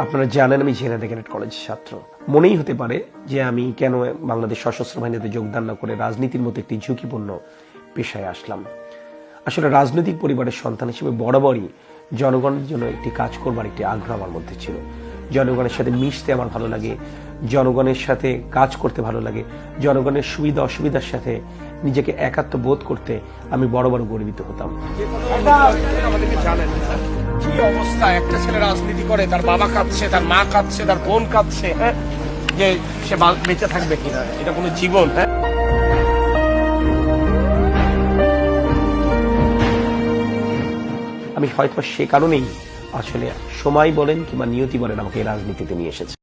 আপনারা জানেন আমি জেনারেল ক্যাডেট কলেজ ছাত্র। মনেই হতে পারে যে আমি কেন বাংলাদেশ সশস্ত্র বাহিনীতে যোগদান না করে রাজনীতির মতো একটি ঝুঁকিপূর্ণ পেশায় আসলাম। আসলে রাজনৈতিক পরিবারের সন্তান হিসেবে বরাবরই জনগণের জন্য একটি কাজ করবার একটি আগ্রহ আমার মধ্যে ছিল। জনগণের সাথে মিশতে আমার ভালো লাগে, জনগণের সাথে কাজ করতে ভালো লাগে, জনগণের সুবিধা অসুবিধার সাথে নিজেকে একাত্ম বোধ করতে আমি বড় বড় গর্বিত হতাম। কি অবস্থা। একটা ছেলে রাজনীতি করে, তার বাবা কাঁদছে, তার মা কাঁদছে, তার বোন কাঁদছে হ্যাঁ? যে সে বেঁচে থাকবে কিনা? এটা কোনো জীবন হ্যাঁ? আমি হয়তো সে কারণেই আসলে সময় বলেন কিংবা নিয়তি বলেন আমাকে রাজনীতিতে নিয়ে এসেছে।